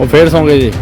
ਉਹ ਫੇਰ ਸੌਂ ਗਏ ਜੀ।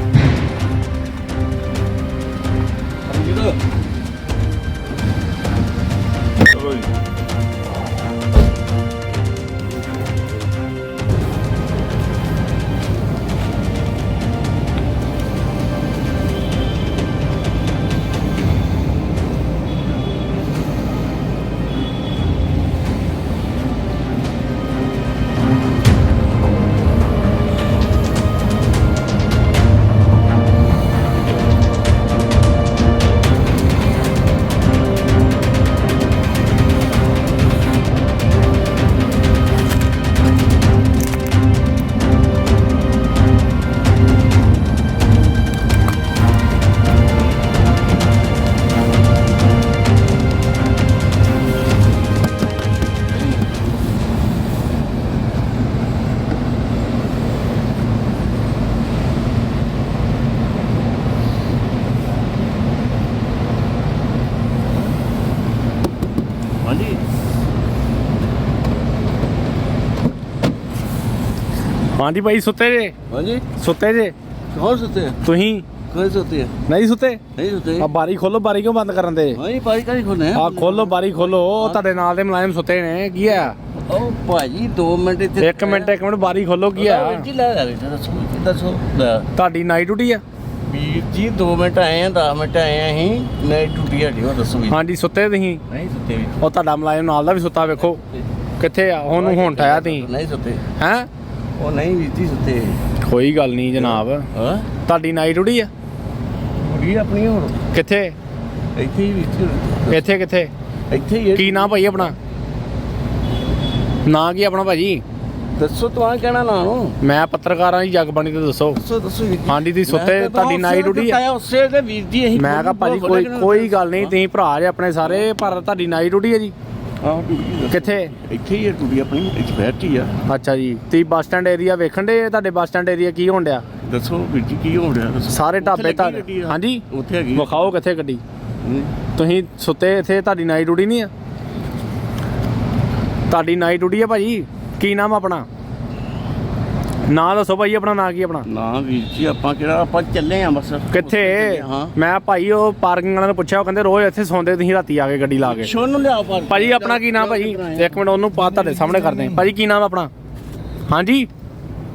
ਹਾਂਜੀ ਭਾਈ ਸੁੱਤੇ ਜੇ? ਹਾਂਜੀ। ਸੁੱਤੇ ਜੇ? ਕੌਣ ਸੁੱਤੇ ਤੁਸੀਂ? ਕੌਣ ਸੁੱਤੇ ਨਹੀਂ ਸੁੱਤੇ? ਨਹੀਂ ਸੁੱਤੇ। ਆ ਬਾਰੀ ਖੋਲੋ ਬਾਰੀ ਕਿਉਂ ਬੰਦ ਕਰਨ ਦੇ? ਹਾਂਜੀ ਪਾਰੀ ਕਾਹਦੀ ਖੋਨੇ ਆ? ਖੋਲੋ ਬਾਰੀ ਖੋਲੋ ਤੁਹਾਡੇ ਨਾਲ ਦੇ ਮੁਲਾਜ਼ਮ ਸੁੱਤੇ ਨੇ ਕੀ ਆ? ਉਹ ਭਾਜੀ 2 ਮਿੰਟ ਇੱਥੇ ਇੱਕ ਮਿੰਟ ਇੱਕ ਮਿੰਟ ਬਾਰੀ ਖੋਲੋ ਕੀ ਆ? ਦੱਸੋ। ਤੁਹਾਡੀ ਨਾਈਟ ਡਿਊਟੀ ਆ? ਵੀਰ ਜੀ 2 ਮਿੰਟ ਆਏ ਆ 10 ਮਿੰਟ ਆਏ ਆ ਅਸੀਂ। ਨਹੀਂ ਟੁੱਟੀ ਹੱਡੀ ਉਹ ਦੱਸੋ ਵੀਰ ਹਾਂਜੀ ਸੁੱਤੇ ਤੁਸੀਂ? ਨਹੀਂ ਸੁੱਤੇ ਵੀ ਉਹ ਤੁਹਾਡਾ ਮੁਲਾਜ਼ਮ ਨਾਲ ਦਾ ਵੀ ਸੁੱਤਾ ਵੇਖੋ। ਕਿੱਥੇ ਆ? ਉਹਨੂੰ ਹੁਣ ਠਾਇਆ ਤੁਸੀਂ। ਨਹੀਂ ਸੁੱਤੇ। ਹੈ? ਉਹ ਨਹੀਂ ਜੀ ਸੁੱਤੇ ਕੋਈ ਗੱਲ ਨਹੀਂ ਜਨਾਬ। ਹਾਂ? ਤੁਹਾਡੀ ਨਾਈਟ ਡਿਊਟੀ ਆ? ਕੁੜੀ ਆਪਣੀ ਹੋਰ ਕਿੱਥੇ? ਇੱਥੇ ਹੀ ਜੀ ਇੱਥੇ ਕਿੱਥੇ? ਇੱਥੇ ਹੀ ਕੀ ਨਾਂ ਭਾਈ ਆਪਣਾ? ਨਾਂ ਕੀ ਆਪਣਾ ਭਾਜੀ? ਦੱਸੋ ਤੂੰ ਆ ਕਹਿਣਾ ਨਾ ਨੂੰ। ਮੈਂ ਪੱਤਰਕਾਰ ਜੀ ਜਗਬਾਣੀ ਤੇ ਦੱਸੋ। ਦੱਸੋ ਦੱਸੋ ਹਾਂਜੀ ਤੁਸੀਂ ਸੁੱਤੇ ਤੁਹਾਡੀ ਨਾਈਟ ਡਿਊਟੀ ਆ। ਉਸੇ ਦੇ ਵੀਰ ਜੀ ਅਸੀਂ ਮੈਂ ਕਹਾ ਭਾਜੀ ਕੋਈ ਕੋਈ ਗੱਲ ਨਹੀਂ ਤੁਸੀਂ ਭਰਾ ਜੇ ਆਪਣੇ ਸਾਰੇ ਪਰ ਤੁਹਾਡੀ ਨਾਈਟ ਡਿਊਟੀ ਹੈ ਜੀ। ਹਾਂ ਕਿੱਥੇ? ਇੱਥੇ ਹੀ ਹੈ ਟੁੱਟੀ ਆਪਣੀ ਇੱਥੇ ਬੈਠੀ ਆ। ਅੱਛਾ ਜੀ। ਤੁਸੀਂ ਬੱਸ ਸਟੈਂਡ ਏਰੀਆ ਵੇਖਣ ਦੇ ਤੁਹਾਡੇ ਬੱਸ ਸਟੈਂਡ ਏਰੀਆ ਕੀ ਹੋਣ ਡਿਆ? ਦੱਸੋ ਵੀਰ ਜੀ ਕੀ ਹੋ ਰਿਹਾ ਦੱਸੋ। ਸਾਰੇ ਉੱਥੇ ਢਾਬੇ ਲੱਗੀ ਤੁਹਾਡੇ ਗੱਡੀ ਆ। ਹਾਂਜੀ। ਉੱਥੇ ਹੈਗੀ। ਵਿਖਾਓ ਕਿੱਥੇ ਗੱਡੀ? ਹੂੰ। ਤੁਸੀਂ ਸੁੱਤੇ ਇੱਥੇ ਤੁਹਾਡੀ ਨਾਈਟ ਡਿਊਟੀ ਨਹੀਂ ਆ? ਤੁਹਾਡੀ ਨਾਈਟ ਡਿਊਟੀ ਆ ਭਾਜੀ? ਕੀ ਨਾਮ ਆਪਣਾ? ਨਾਂ ਦੱਸੋ ਭਾਈ ਆਪਣਾ ਨਾਂ ਕੀ ਆਪਣਾ? ਨਾ ਵੀਰ ਜੀ ਆਪਾਂ ਕਿਹੜਾ ਆਪਾਂ ਚੱਲੇ ਆ ਬਸ। ਕਿੱਥੇ? ਹਾਂ। ਮੈਂ ਭਾਈ ਉਹ ਪਾਰਕਿੰਗ ਵਾਲਿਆਂ ਨੂੰ ਪੁੱਛਿਆ ਉਹ ਕਹਿੰਦੇ ਰੋਜ਼ ਇੱਥੇ ਸੌਂਦੇ ਤੁਸੀਂ ਰਾਤੀ ਆ ਕੇ ਗੱਡੀ ਲਾ ਕੇ। ਸ਼ੋਨ ਨੂੰ ਲਿਆਓ ਪਰ ਭਾਜੀ ਆਪਣਾ ਕੀ ਨਾਮ ਭਾਜੀ ਇੱਕ ਮਿੰਟ ਉਹਨੂੰ ਪਾ ਤੁਹਾਡੇ ਸਾਹਮਣੇ ਕਰਦੇ ਭਾਜੀ ਕੀ ਨਾਮ ਆਪਣਾ? ਹਾਂਜੀ?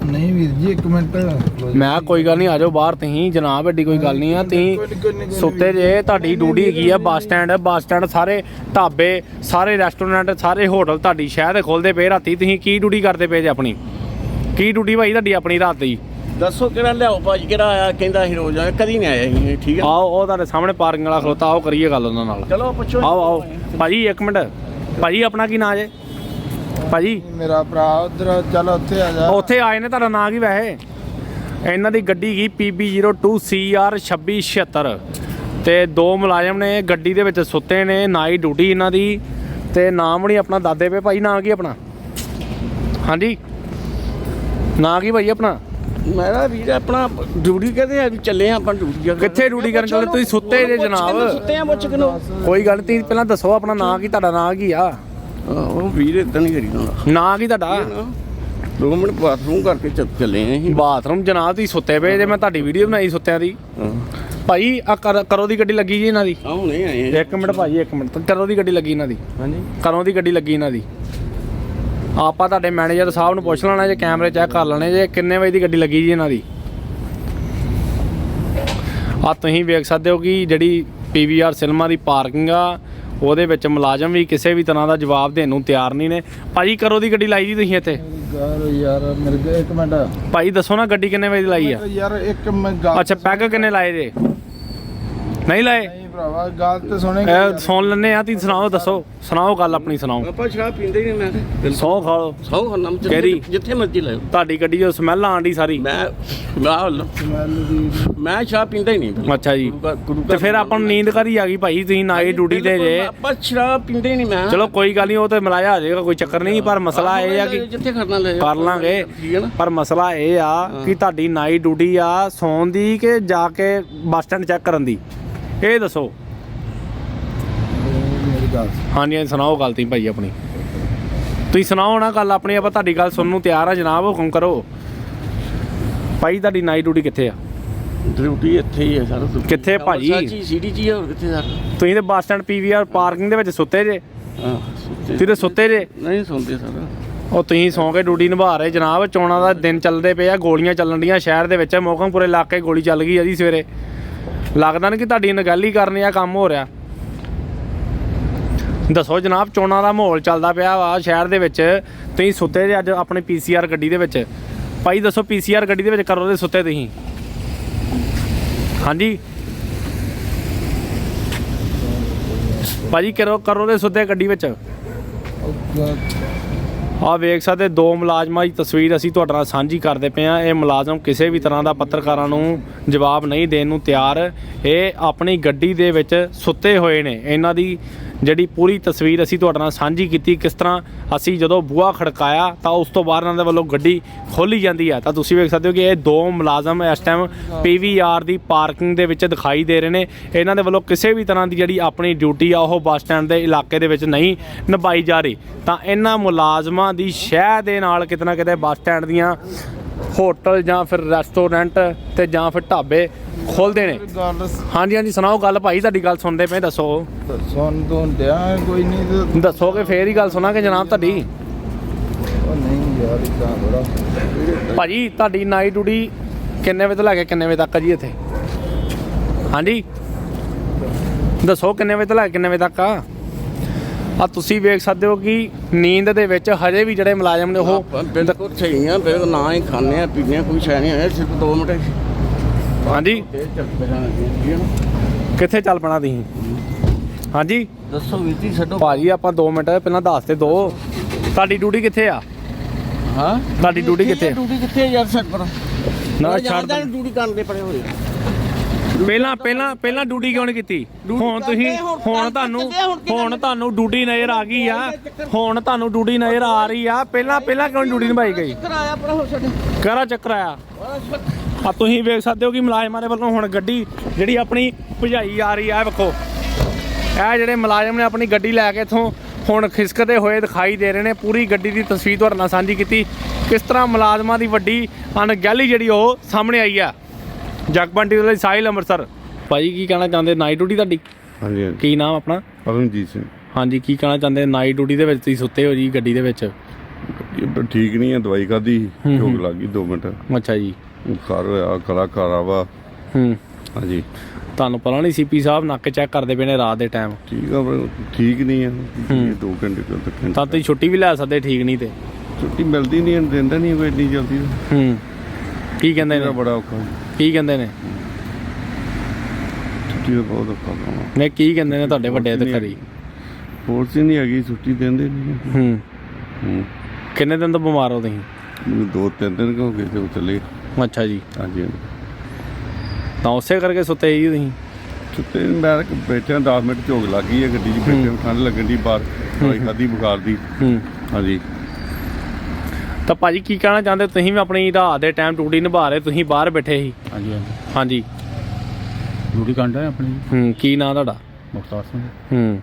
ਨਹੀਂ ਵੀਰ ਜੀ ਇੱਕ ਮਿੰਟ। ਮੈਂ ਕੋਈ ਗੱਲ ਨਹੀਂ ਆ ਜਾਓ ਬਾਹਰ। ਤੁਸੀਂ ਜਨਾਬ ਐਡੀ ਕੋਈ ਗੱਲ ਨਹੀਂ ਆ। ਤੁਸੀਂ ਸੁੱਤੇ ਜੇ ਤੁਹਾਡੀ ਡਿਊਟੀ ਹੈਗੀ ਆ ਬੱਸ ਸਟੈਂਡ ਬੱਸ ਸਟੈਂਡ ਸਾਰੇ ਢਾਬੇ ਸਾਰੇ ਰੈਸਟੋਰੈਂਟ ਸਾਰੇ ਹੋਟਲ ਤੁਹਾਡੀ ਸ਼ਹਿਰ ਦੇ ਖੋਲਦੇ ਪਏ ਰਾਤੀ। ਤੁਸੀਂ ਕੀ ਡਿਊਟੀ ਕਰਦੇ ਪਏ ਜੇ ਆਪਣੀ? ਕੀ ਡਿਊਟੀ ਭਾਈ ਤੁਹਾਡੀ ਆਪਣੀ ਰਾਤ ਦੀ? ਦੱਸੋ ਕਿਹੜਾ ਲਿਆਓ ਭਾਜੀ ਕਿਹੜਾ ਆਇਆ ਕਹਿੰਦਾ ਅਸੀਂ ਰੋਜ਼ ਕਦੀ ਨਹੀਂ ਆਇਆ ਇਹ ਠੀਕ ਹੈ ਆਓ ਉਹ ਤੁਹਾਡੇ ਸਾਹਮਣੇ ਪਾਰਕਿੰਗ ਵਾਲਾ ਖਲੋਤਾ ਆਓ ਕਰੀਏ ਗੱਲ ਉਹਨਾਂ ਨਾਲ। ਚਲੋ ਪੁੱਛੋ ਆਓ ਆਓ। ਭਾਜੀ ਇੱਕ ਮਿੰਟ। ਭਾਜੀ ਆਪਣਾ ਕੀ ਨਾਂ ਜੇ? ਭਾਜੀ। ਮੇਰਾ ਭਰਾ ਉਧਰ ਚੱਲ ਉੱਥੇ ਆ ਜਾ। ਉੱਥੇ ਆਏ ਨੇ ਤੁਹਾਡਾ ਨਾਂ ਕੀ ਵੈਸੇ? ਇਹਨਾਂ ਦੀ ਗੱਡੀ ਕੀ? PB02CR2676 ਤੇ ਦੋ ਮੁਲਾਜ਼ਮ ਨੇ ਗੱਡੀ ਦੇ ਵਿੱਚ ਸੁੱਤੇ ਨੇ ਨਾਈ ਡਿਊਟੀ ਇਹਨਾਂ ਦੀ। ਤੇ ਨਾਮ ਨਹੀਂ ਆਪਣਾ ਦਾਦੇ ਪਏ ਭਾਈ ਨਾਂ ਕੀ ਆਪਣਾ? ਹਾਂਜੀ? ਨਾਂ ਕੀ ਭਾਈ ਆਪਣਾ? ਮੇਰਾ ਵੀਰ ਆਪਣਾ ਡਿਊਟੀ ਕਹਦੇ ਆ ਵੀ ਚੱਲੇ ਆ ਆਪਾਂ ਡਿਊਟੀ ਕਿੱਥੇ ਡਿਊਟੀ ਕਰਨ ਚੱਲੇ? ਤੁਸੀਂ ਸੁੱਤੇ ਜੇ ਜਨਾਬ। ਸੁੱਤੇ ਆ ਮੁੱਚ ਕਿਨੋ ਕੋਈ ਗੱਲ ਨਹੀਂ ਪਹਿਲਾਂ ਦੱਸੋ ਆਪਣਾ ਨਾਂ ਕੀ ਤੁਹਾਡਾ ਨਾਂ ਕੀ ਆ? ਉਹ ਵੀਰ ਇਦਾਂ ਨਹੀਂ ਕਰੀਦਾ ਨਾਂ ਕੀ ਤੁਹਾਡਾ? ਦੋ ਮਿੰਟ ਬਾਥਰੂਮ ਕਰਕੇ ਚੱਲ- ਆ ਅਸੀਂ। ਬਾਥਰੂਮ ਜਨਾਬ ਤੁਸੀਂ ਸੁੱਤੇ ਪਏ ਜੇ ਮੈਂ ਤੁਹਾਡੀ ਵੀਡੀਓ ਬਣਾਈ ਸੁੱਤਿਆਂ ਦੀ। ਭਾਈ ਆ ਕਰ- ਕਰੋ ਦੀ ਗੱਡੀ ਲੱਗੀ ਜੀ ਇਹਨਾਂ ਦੀ। ਆਹ ਹੁਣੇ ਆਏ ਆ ਇੱਕ ਮਿੰਟ ਭਾਜੀ ਇੱਕ ਮਿੰਟ ਕਰੋ ਦੀ ਗੱਡੀ ਲੱਗੀ ਇਹਨਾਂ ਦੀ। ਹਾਂਜੀ। ਕਦੋਂ ਦੀ ਗੱਡੀ ਲੱਗੀ ਇਹਨਾਂ ਦੀ। ਆਪਾਂ ਤੁਹਾਡੇ ਮੈਨੇਜਰ ਸਾਹਿਬ ਨੂੰ ਪੁੱਛ ਲੈਣਾ ਜੇ ਕੈਮਰੇ ਚੈੱਕ ਕਰ ਲੈਣੇ ਜੇ ਕਿੰਨੇ ਵਜੇ ਦੀ ਗੱਡੀ ਲੱਗੀ ਜੀ ਇਹਨਾਂ ਦੀ। ਆ ਤੁਸੀਂ ਵੇਖ ਸਕਦੇ ਹੋ ਕਿ ਜਿਹੜੀ ਪੀਵੀਆਰ ਸਿਨੇਮਾ ਦੀ ਪਾਰਕਿੰਗ ਆ ਉਹਦੇ ਵਿੱਚ ਮੁਲਾਜ਼ਮ ਵੀ ਕਿਸੇ ਵੀ ਤਰ੍ਹਾਂ ਦਾ ਜਵਾਬ ਦੇਣ ਨੂੰ ਤਿਆਰ ਨਹੀਂ ਨੇ। ਭਾਜੀ ਕਰੋ ਦੀ ਗੱਡੀ ਲਾਈ ਜੀ ਤੁਸੀਂ ਇੱਥੇ? ਯਾਰ ਯਾਰ ਇੱਕ ਮਿੰਟ। ਭਾਈ ਦੱਸੋ ਨਾ ਗੱਡੀ ਕਿੰਨੇ ਵਜੇ ਦੀ ਲਾਈ ਆ? ਯਾਰ ਇੱਕ ਅੱਛਾ ਪੈਗ ਕਿੰਨੇ ਲਾਏ ਜੇ? ਨਹੀਂ ਲਾਏ? ਭਰਾਵਾ ਗੱਲ ਤੇ ਸੁਣੇ ਇਹ ਸੁਣ ਲੈਣੇ ਆ ਤੁਸੀਂ ਸੁਣਾਓ ਦੱਸੋ। ਸੁਣਾਓ ਗੱਲ ਆਪਣੀ ਸੁਣਾਓ। ਆਪਾਂ ਸ਼ਰਾਬ ਪੀਂਦੇ ਹੀ ਨਹੀਂ ਮੈਂ। ਸੌ ਖਾ ਲਓ। ਸੌ ਖੰਨਾ ਕਿਹੜੀ? ਜਿੱਥੇ ਮਰਜ਼ੀ ਲਾਓ ਤੁਹਾਡੀ ਗੱਡੀ ਜੋ ਸਮੈਲ ਆਂਡੀ ਸਾਰੀ। ਮੈਂ ਮੈਂ ਸਮੈਲ ਦੀ ਮੈਂ ਸ਼ਰਾਬ ਪੀਂਦਾ ਹੀ ਨਹੀਂ। ਅੱਛਾ ਜੀ। ਗੁਰੂ ਘਰ- ਗੁਰੂ ਤੇ ਘਰ ਫਿਰ ਆਪਾਂ ਨੂੰ ਨੀਂਦ ਕਰੀ ਆ ਗਈ ਭਾਈ ਤੁਸੀਂ ਨਾਈ ਡਿਊਟੀ ਤੇ ਜੇ। ਆਪਾਂ ਸ਼ਰਾਬ ਪੀਂਦੇ ਹੀ ਨਹੀਂ ਮੈਂ। ਚਲੋ ਕੋਈ ਗੱਲ ਨਹੀਂ ਉਹ ਤੇ ਮਲਾਇਆ ਆ ਜਾਏਗਾ ਕੋਈ ਚੱਕਰ ਨਹੀਂ ਪਰ ਮਸਲਾ ਇਹ ਆ ਕਿ ਜਿੱਥੇ ਕਰਨਾ ਲੈ ਕਰ ਲਾਂਗੇ। ਠੀਕ ਹੈ ਨਾ? ਪਰ ਮਸਲਾ ਇਹ ਆ ਕਿ ਤੁਹਾਡੀ ਨਾਈ ਡਿਊਟੀ ਆ ਸੌਣ ਦੀ ਕਿ ਜਾ ਕੇ ਬੱਸ ਸਟੈਂਡ ਚੈੱਕ ਕਰਨ ਦੀ? ਇਹ ਦੱਸੋ। ਮੇਰੀ ਗੱਲ ਸੁਣ। ਹਾਂਜੀ ਹਾਂਜੀ ਸੁਣਾਓ ਗੱਲ ਤੀ ਭਾਈ ਆਪਣੀ। ਤੁਸੀਂ ਸੁਣਾਓ ਨਾ ਗੱਲ ਆਪਣੀ ਆਪਾਂ ਤੁਹਾਡੀ ਗੱਲ ਸੁਣਨ ਨੂੰ ਤਿਆਰ ਆ ਜਨਾਬ ਹੁਕਮ ਕਰੋ। ਭਾਈ ਤੁਹਾਡੀ ਨਾਈਟ ਡਿਊਟੀ ਕਿੱਥੇ ਆ? ਡਿਊਟੀ ਇੱਥੇ ਹੀ ਹੈ ਸਰ ਕਿੱਥੇ ਭਾਜੀ? ਸੱਚੀ ਹੀ ਆ, ਹੋਰ ਕਿੱਥੇ ਸਰ? ਤੁਸੀਂ ਤੇ ਬੱਸ ਸਟੈਂਡ ਪੀਵੀਆਰ ਪਾਰਕਿੰਗ ਦੇ ਵਿੱਚ ਸੁੱਤੇ ਜੇ। ਹਾਂ ਸੁੱਤੇ- ਤੁਸੀਂ ਤੇ ਸੁੱਤੇ ਜੇ। ਨਹੀਂ ਸੌਂਦੇ ਸਰ। ਉਹ ਤੁਸੀਂ ਸੌਂ ਕੇ ਡਿਊਟੀ ਨਿਭਾ ਰਹੇ ਜਨਾਬ ਚੋਣਾਂ ਦਾ ਦਿਨ ਚੱਲਦੇ ਪਏ ਆ ਗੋਲੀਆਂ ਚੱਲਣ ਡੀਆਂ ਸ਼ਹਿਰ ਦੇ ਵਿੱਚ ਮੋਹਕਮਪੁਰੇ ਇਲਾਕੇ ਗੋਲੀ ਚੱਲ ਗਈ ਆ ਜੀ ਸਵੇਰੇ। ਲੱਗਦਾ ਨਹੀਂ ਕਿ ਤੁਹਾਡੀ ਨਗਾਲੀ ਕਰਨੀ ਆ, ਕੰਮ ਹੋ ਰਿਹਾ। ਦੱਸੋ ਜਨਾਬ, ਚੋਣਾਂ ਦਾ ਮਾਹੌਲ ਚੱਲਦਾ ਪਿਆ ਵਾ ਸ਼ਹਿਰ ਦੇ ਵਿੱਚ। ਤੁਸੀਂ ਸੁੱਤੇ ਜੇ ਅੱਜ ਆਪਣੀ ਪੀਸੀਆਰ ਗੱਡੀ ਦੇ ਵਿੱਚ। ਭਾਈ, ਦੱਸੋ ਪੀਸੀਆਰ ਗੱਡੀ ਦੇ ਵਿੱਚ ਕਰੋ ਦੇ ਸੁੱਤੇ ਤੁਸੀਂ। ਹਾਂਜੀ। ਭਾਜੀ, ਕਰੋ ਕਰੋ ਦੇ ਸੁੱਤੇ ਗੱਡੀ ਵਿੱਚ। ਆ ਵੇਖ ਸਕਦੇ, ਦੋ ਮੁਲਾਜ਼ਮਾਂ ਦੀ ਤਸਵੀਰ ਅਸੀਂ ਤੁਹਾਡੇ ਨਾਲ ਸਾਂਝੀ ਕਰਦੇ ਪਏ ਆ ਇਹ ਮੁਲਾਜ਼ਮ ਕਿਸੇ ਵੀ ਤਰ੍ਹਾਂ ਦਾ ਪੱਤਰਕਾਰਾਂ ਨੂੰ ਜਵਾਬ ਨਹੀਂ ਦੇਣ ਨੂੰ ਤਿਆਰ। ਇਹ ਆਪਣੀ ਗੱਡੀ ਦੇ ਵਿੱਚ ਸੁੱਤੇ ਹੋਏ ਨੇ। ਇਹਨਾਂ ਦੀ ਜਿਹੜੀ ਪੂਰੀ ਤਸਵੀਰ ਅਸੀਂ ਤੁਹਾਡੇ ਨਾਲ ਸਾਂਝੀ ਕੀਤੀ, ਕਿਸ ਤਰ੍ਹਾਂ ਅਸੀਂ ਜਦੋਂ ਬੂਹਾ ਖੜਕਾਇਆ ਤਾਂ ਉਸ ਤੋਂ ਬਾਅਦ ਇਹਨਾਂ ਦੇ ਵੱਲੋਂ ਗੱਡੀ ਖੋਲੀ ਜਾਂਦੀ ਹੈ। ਤਾਂ ਤੁਸੀਂ ਵੇਖ ਸਕਦੇ ਹੋ ਕਿ ਇਹ ਦੋ ਮੁਲਾਜ਼ਮ ਇਸ ਟਾਈਮ ਪੀਵੀਆਰ ਦੀ ਪਾਰਕਿੰਗ ਦੇ ਵਿੱਚ ਦਿਖਾਈ ਦੇ ਰਹੇ ਨੇ। ਇਹਨਾਂ ਦੇ ਵੱਲੋਂ ਕਿਸੇ ਵੀ ਤਰ੍ਹਾਂ ਦੀ ਜਿਹੜੀ ਆਪਣੀ ਡਿਊਟੀ ਆ, ਉਹ ਬੱਸ ਸਟੈਂਡ ਦੇ ਇਲਾਕੇ ਦੇ ਵਿੱਚ ਨਹੀਂ ਨਿਭਾਈ ਜਾ ਰਹੀ। ਤਾਂ ਇਹਨਾਂ ਮੁਲਾਜ਼ਮਾਂ ਦੀ ਸ਼ਹਿ ਦੇ ਨਾਲ ਕਿਤੇ ਨਾ ਕਿਤੇ ਬੱਸ ਸਟੈਂਡ ਦੀਆਂ ਹੋਟਲ ਜਾਂ ਫਿਰ ਰੈਸਟੋਰੈਂਟ ਤੇ ਜਾਂ ਫਿਰ ਢਾਬੇ ਖੋਲਦੇ ਨੇ। ਗੱਲ ਹਾਂਜੀ ਹਾਂਜੀ ਸੁਣਾਓ ਗੱਲ ਭਾਈ ਤੁਹਾਡੀ ਗੱਲ ਸੁਣਦੇ ਪਏ ਦੱਸੋ। ਸੁਣ ਤੋਂ ਡਿਆ ਕੋਈ ਨਹੀਂ ਦੱਸੋਗੇ ਫੇਰ ਹੀ ਗੱਲ ਸੁਣਾਂਗੇ ਜਨਾਬ ਤੁਹਾਡੀ। ਉਹ ਨਹੀਂ ਯਾਰ ਇਦਾਂ ਬੜਾ ਭਾਜੀ ਤੁਹਾਡੀ ਨਾਈਟ ਡਿਊਟੀ ਕਿੰਨੇ ਵਜੇ ਤੋਂ ਲੈ ਕੇ ਕਿੰਨੇ ਵਜੇ ਤੱਕ ਆ ਜੀ ਇੱਥੇ? ਹਾਂਜੀ? ਦੱਸੋ ਕਿੰਨੇ ਵਜੇ ਤੋਂ ਲੈ ਕੇ ਕਿੰਨੇ ਵਜੇ ਤੱਕ ਆ? ਆ ਤੁਸੀਂ ਵੇਖ ਸਕਦੇ ਹੋ ਕਿ ਨੀਂਦ ਦੇ ਵਿੱਚ ਹਜੇ ਵੀ ਜਿਹੜੇ ਮੁਲਾਜ਼ਮ ਨੇ ਉਹ ਬਿਲਕੁਲ ਸਹੀ ਆ ਬਿਲਕੁਲ ਨਾ ਹੀ ਖਾਣੇ ਆ ਪੀਣੇ ਕੋਈ ਸ਼ੈ ਨਹੀਂ ਹੈ ਸਿਰਫ 2 ਮਿੰਟ ਹਾਂਜੀ। ਕਿੱਥੇ ਚੱਲ ਪਣਾ ਤੁਸੀਂ? ਹਾਂਜੀ। ਦੱਸੋ ਵੀਰ ਜੀ ਛੱਡੋ। ਭਾਜੀ ਆਪਾਂ 2 ਮਿੰਟ ਪਹਿਲਾਂ ਦੱਸ ਤੇ ਦੋ। ਤੁਹਾਡੀ ਡਿਊਟੀ ਕਿੱਥੇ ਆ? ਹਾਂ? ਤੁਹਾਡੀ ਡਿਊਟੀ ਕਿੱਥੇ ਡਿਊਟੀ ਕਿੱਥੇ ਯਾਰ ਛੱਡ ਪਰ ਨਾ ਛੱਡ ਦੇ। ਡਿਊਟੀ ਕਰਨ ਦੇ ਪੜੇ ਹੋਏ ਪਹਿਲਾਂ ਪਹਿਲਾਂ ਪਹਿਲਾਂ ਡਿਊਟੀ ਕਿਉਂ ਨਹੀਂ ਕੀਤੀ? ਹੁਣ ਤੁਸੀਂ ਹੁਣ ਤੁਹਾਨੂੰ ਹੁਣ ਤੁਹਾਨੂੰ ਡਿਊਟੀ ਨਜ਼ਰ ਆ ਗਈ ਆ। ਹੁਣ ਤੁਹਾਨੂੰ ਡਿਊਟੀ ਨਜ਼ਰ ਆ ਰਹੀ ਆ। ਪਹਿਲਾਂ ਪਹਿਲਾਂ ਕਿਉਂ ਡਿਊਟੀ ਨਿਭਾਈ ਗਈ? ਕਰਾਇਆ ਪਰ ਹੋ ਛੱਡ ਕਰਾ ਚੱਕਰ ਆਇਆ? ਆ ਤੁਸੀਂ ਵੇਖ ਸਕਦੇ ਹੋ ਕਿ ਮੁਲਾਜ਼ਮਾਂ ਦੇ ਵੱਲੋਂ ਹੁਣ ਗੱਡੀ ਜਿਹੜੀ ਆਪਣੀ ਭਜਾਈ ਆ ਰਹੀ ਆ ਵੇਖੋ। ਇਹ ਜਿਹੜੇ ਮੁਲਾਜ਼ਮ ਨੇ ਆਪਣੀ ਗੱਡੀ ਲੈ ਕੇ ਇਥੋਂ ਹੁਣ ਖਿਸਕਦੇ ਹੋਏ ਦਿਖਾਈ ਦੇ ਰਹੇ ਨੇ। ਪੂਰੀ ਗੱਡੀ ਦੀ ਤਸਵੀਰ ਤੁਹਾਡੇ ਨਾਲ ਸਾਂਝੀ ਕੀਤੀ। ਕਿਸ ਤਰ੍ਹਾਂ ਮੁਲਾਜ਼ਮਾਂ ਦੀ ਵੱਡੀ ਅਣਗਹਿਲੀ ਜਿਹੜੀ ਉਹ ਸਾਹਮਣੇ ਆਈ ਆ। ਜਗਬੰਟੀ ਦੇ ਲਈ ਸਾਹਿਲ ਅੰਮ੍ਰਿਤਸਰ। ਭਾਜੀ ਕੀ ਕਹਿਣਾ ਚਾਹੁੰਦੇ? ਨਾਈਟ ਡਿਊਟੀ ਤੁਹਾਡੀ? ਹਾਂਜੀ ਹਾਂਜੀ। ਕੀ ਨਾਮ ਆਪਣਾ? ਪਰਮਜੀਤ ਸਿੰਘ। ਹਾਂਜੀ ਕੀ ਕਹਿਣਾ ਚਾਹੁੰਦੇ? ਨਾਈਟ ਡਿਊਟੀ ਦੇ ਵਿੱਚ ਤੁਸੀਂ ਸੁੱਤੇ ਹੋ ਜੀ ਗੱਡੀ ਦੇ ਵਿੱਚ? ਇਹ ਠੀਕ ਨਹੀਂ ਹੈ ਦਵਾਈ ਖਾਦੀ ਝੋਕ। ਲੱਗ ਗਈ 2 ਮਿੰਟ। ਅੱਛਾ ਜੀ। ਘਰ ਹੋਇਆ ਗਲਾ ਖਾਰਾ ਵਾ। ਹੂੰ। ਹਾਂਜੀ। ਤੁਹਾਨੂੰ ਪਤਾ ਨਹੀਂ ਸੀਪੀ ਸਾਹਿਬ ਨੱਕ ਚੈੱਕ ਕਰਦੇ ਪਏ ਨੇ ਰਾਤ ਦੇ ਟਾਈਮ। ਠੀਕ ਆ ਪਰ ਠੀਕ ਨਹੀਂ ਹੈ। 2 ਘੰਟੇ ਤੋਂ ਤੱਕ ਤਾਂ ਤੁਸੀਂ ਛੁੱਟੀ ਵੀ ਲੈ ਸਕਦੇ ਠੀਕ ਨਹੀਂ ਤੇ। ਛੁੱਟੀ ਮਿਲਦੀ ਨਹੀਂ ਦਿੰਦਾ ਨਹੀਂ ਕੋਈ ਇੰਨੀ ਜਲਦੀ। ਹੂੰ। ਕੀ ਕਹਿੰਦੇ ਨੇ? ਬੜਾ ਔਖਾ। ਕੀ ਕਹਿੰਦੇ ਨੇ? ਛੁੱਟੀ ਦਾ ਬਹੁਤ ਔਖਾ ਕੰਮ ਆ। ਨੇ ਕੀ ਕਹਿੰਦੇ ਨੇ ਤੁਹਾਡੇ ਵੱਡੇ ਅਧਿਕਾਰੀ? ਫੋਰਸ ਹੀ ਨਹੀਂ ਹੈਗੀ ਛੁੱਟੀ ਦਿੰਦੇ ਨਹੀਂ ਹੂੰ। ਹੂੰ। ਕਿੰਨੇ ਦਿਨ ਤੋਂ ਬਿਮਾਰ ਹੋ ਤੁਸੀਂ? ਮੈਨੂੰ ਦੋ ਤਿੰਨ ਦਿਨ ਹੋ ਗਏ ਤੇ ਉਹ ਚੱਲੇ। ਅੱਛਾ ਜੀ। ਹਾਂਜੀ ਹਾਂਜੀ। ਤਾਂ ਉਸੇ ਕਰਕੇ ਸੁੱਤੇ ਜੀ ਤੁਸੀਂ? ਸੁੱਤੇ ਮੈਂ ਤਾਂ ਬੈਠਿਆ 10 ਮਿੰਟ ਝੋਕ ਲੱਗ ਹੈ ਗੱਡੀ 'ਚ ਬੈਠੇ ਠੰਡ ਲੱਗਣ ਦੀ ਬਾਹਰ ਦਵਾਈ ਖਾਦੀ ਬੁਖਾਰ ਦੀ। ਹੂੰ। ਹਾਂਜੀ। ਤਾਂ ਭਾਜੀ ਕੀ ਕਹਿਣਾ ਚਾਹੁੰਦੇ? ਤੁਸੀਂ ਵੀ ਆਪਣੀ ਰਾਤ ਦੇ ਟਾਈਮ ਡਿਊਟੀ ਨਿਭਾ ਰਹੇ ਤੁਸੀਂ ਬਾਹਰ ਬੈਠੇ ਸੀ। ਹਾਂਜੀ ਹਾਂਜੀ। ਹਾਂਜੀ। ਡਿਊਟੀ ਕਰਦਾ ਆਪਣੀ? ਹੂੰ ਕੀ ਨਾਂ ਤੁਹਾਡਾ? ਮੁਖਤਾਰ ਸਿੰਘ। ਹੂੰ।